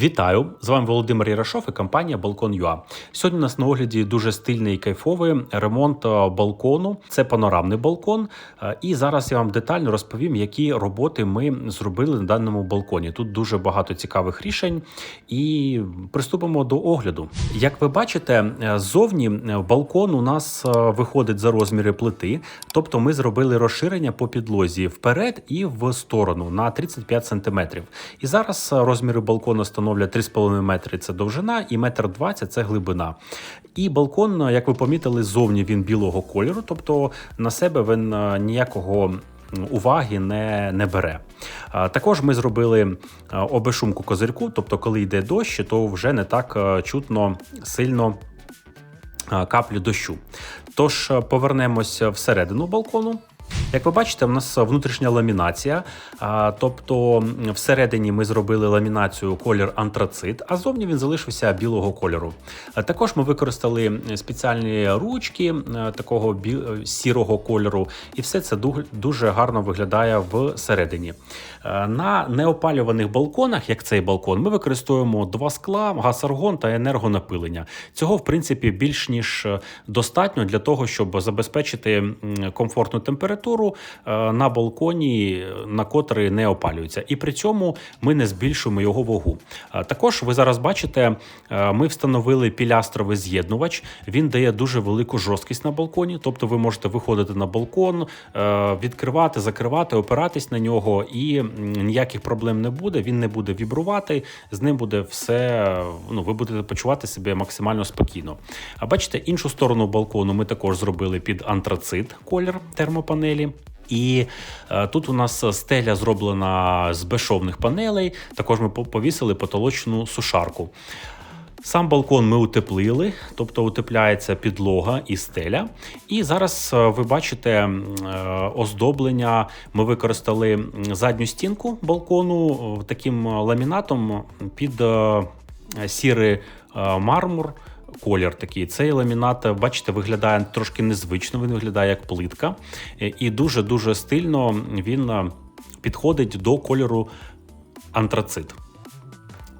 Вітаю! З вами Володимир Ярошов і компанія Балкон.ua. Сьогодні у нас на огляді дуже стильний і кайфовий ремонт е, балкону. Це панорамний балкон. Е, І зараз я вам детально розповім, які роботи ми зробили на даному балконі. Тут дуже багато цікавих рішень, і приступимо до огляду. Як ви бачите, е, ззовні балкон у нас виходить за розміри плити, тобто ми зробили розширення по підлозі вперед і в сторону на 35 см. І зараз розміри балкону становлять 3,5 метри це довжина і 1,20 м це глибина. І балкон, як ви помітили, ззовні він білого кольору, тобто на себе він е, ніякого уваги не, не бере. Також ми зробили е, обешумку козирку, тобто, коли йде дощ, то вже не так е, чутно сильно каплі дощу. Тож повернемося всередину балкону. Як ви бачите, в нас внутрішня ламінація, тобто всередині ми зробили ламінацію колір антрацит, а зовні він залишився білого кольору. Також ми використали спеціальні ручки такого е, сірого кольору, і все це дуже гарно виглядає всередині. На неопалюваних балконах, як цей балкон, ми використовуємо два скла, газ-аргон та енергонапилення. Цього, в принципі, більш ніж е, достатньо для того, щоб забезпечити комфортну температуру е, на балконі, на котрий не опалюється. І при цьому ми не збільшуємо його вагу. Е, Також ви зараз бачите, е, ми встановили пілястровий з'єднувач. Він дає дуже велику жорсткість на балконі. Тобто, ви можете виходити на балкон, відкривати, закривати, опиратись на нього, і ніяких проблем не буде. Він не буде вібрувати. З ним буде все. Ну, ви будете почувати себе максимально спокійно. А бачите, іншу сторону балкону ми також зробили під антрацит колір термопанелі. І е, тут у нас стеля зроблена з безшовних панелей. Також ми повісили потолочну сушарку. Сам балкон ми утеплили, тобто утепляється підлога і стеля. І зараз е, ви бачите е, оздоблення. Ми використали задню стінку балкону е, таким е, ламінатом під е, сірий е, мармур. Колір такий. Цей ламінат, бачите, виглядає трошки незвично, він виглядає як плитка. Е, І дуже-дуже стильно він е, підходить до кольору антрацит.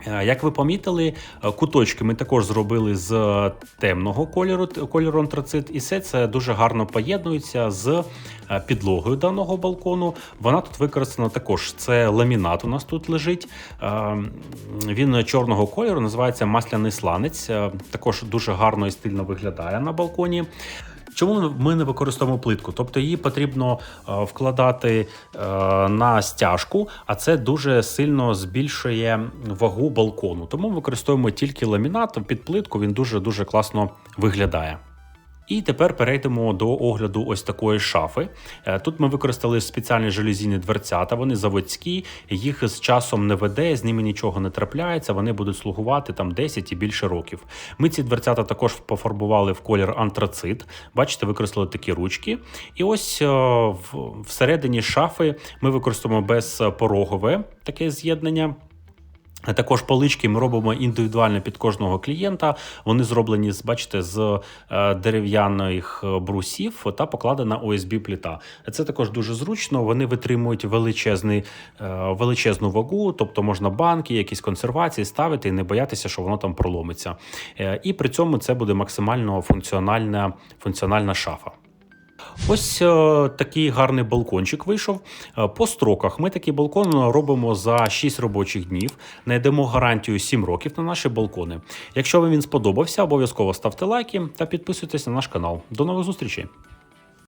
Е, Як ви помітили, е, куточки ми також зробили з темного кольору, кольору антрацит, і все це дуже гарно поєднується з е, підлогою даного балкону. Вона тут використана також. Це ламінат у нас тут лежить. Він чорного кольору, називається масляний сланець. Також дуже гарно і стильно виглядає на балконі. Чому ми не використовуємо плитку? Тобто її потрібно е, вкладати е, на стяжку, а це дуже сильно збільшує вагу балкону. Тому використовуємо тільки ламінат під плитку, він дуже дуже класно виглядає. І тепер перейдемо до огляду ось такої шафи. Е, Тут ми використали спеціальні железійні дверцята, вони заводські, їх з часом не веде, з ними нічого не трапляється, вони будуть слугувати там 10 і більше років. Ми ці дверцята також пофарбували в колір антрацит. Бачите, використали такі ручки. І ось е, всередині шафи ми використовуємо безпорогове таке з'єднання. Також полички ми робимо індивідуально під кожного клієнта. Вони зроблені з, бачите, з е, дерев'яних е, брусів та покладена OSB плита. Це також дуже зручно. Вони витримують величезний, е, величезну вагу, тобто можна банки, якісь консервації ставити і не боятися, що воно там проломиться. І при цьому це буде максимально функціональна, функціональна шафа. Ось е, такий гарний балкончик вийшов. Е, По строках ми такий балкон робимо за 6 робочих днів. Найдемо гарантію 7 років на наші балкони. Якщо вам він сподобався, обов'язково ставте лайки та підписуйтесь на наш канал. До нових зустрічей!